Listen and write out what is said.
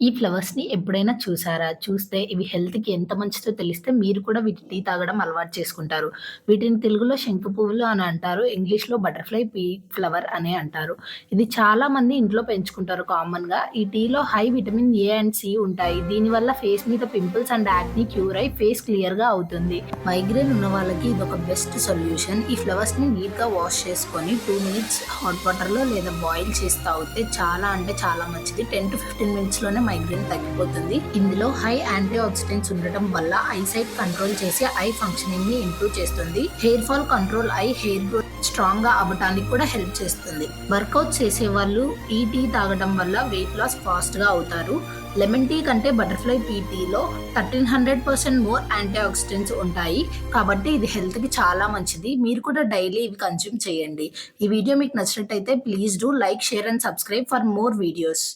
ఈ ఫ్లవర్స్‌ని ఎప్పుడైనా చూసారా? చూస్తే ఇవి హెల్త్‌కి ఎంత మంచిదో తెలిస్తే మీరు కూడా వీటి టీ తాగడం అలవాటు చేసుకుంటారు. వీటిని తెలుగులో శంకు పువ్వులు అని అంటారు. ఇంగ్లీష్‌లో బటర్‌ఫ్లై పీ ఫ్లవర్ అని అంటారు. ఇది చాలా మంది ఇంట్లో పెంచుకుంటారు కామన్‌గా. ఈ టీలో high vitamin A and C ఉంటాయి. దీనివల్ల ఫేస్ మీద పింపుల్స్ అండ్ యాక్ని క్యూర్ అయ్యి ఫేస్ క్లియర్‌గా అవుతుంది. మైగ్రేన్ ఉన్న వాళ్ళకి ఇది ఒక బెస్ట్ సొల్యూషన్. ఈ ఫ్లవర్స్‌ని నీట్‌గా వాష్ చేసుకొని టూ మినిట్స్ హాట్ వాటర్‌లో లేదా బాయిల్ చేసి తాగితే చాలా అంటే చాలా మంచిది. 10-15 మినిట్స్‌లోనే మైగ్రేన్ తగ్గిపోతుంది. ఇందులో హై యాంటీ ఆక్సిడెంట్స్ ఉండటం వల్ల ఐసైట్ కంట్రోల్ చేసి ఐ ఫంక్షనింగ్ని ఇంప్రూవ్ చేస్తుంది. Hair fall control eye hair growth స్ట్రాంగ్గా అవ్వటానికి కూడా హెల్ప్ చేస్తుంది. వర్కౌట్ చేసే వాళ్ళు ఈ టీ తాగడం వల్ల వెయిట్ లాస్ ఫాస్ట్గా అవుతారు. లెమన్ టీ కంటే బటర్ఫ్లై పీ టీలో thirteen hundred percent more antioxidants ఉంటాయి కాబట్టి ఇది హెల్త్కి చాలా మంచిది మీరు కూడా డైలీ ఇవి కన్స్యూమ్ చేయండి ఈ వీడియో మీకు నచ్చినట్టయితే please do like share and subscribe for more videos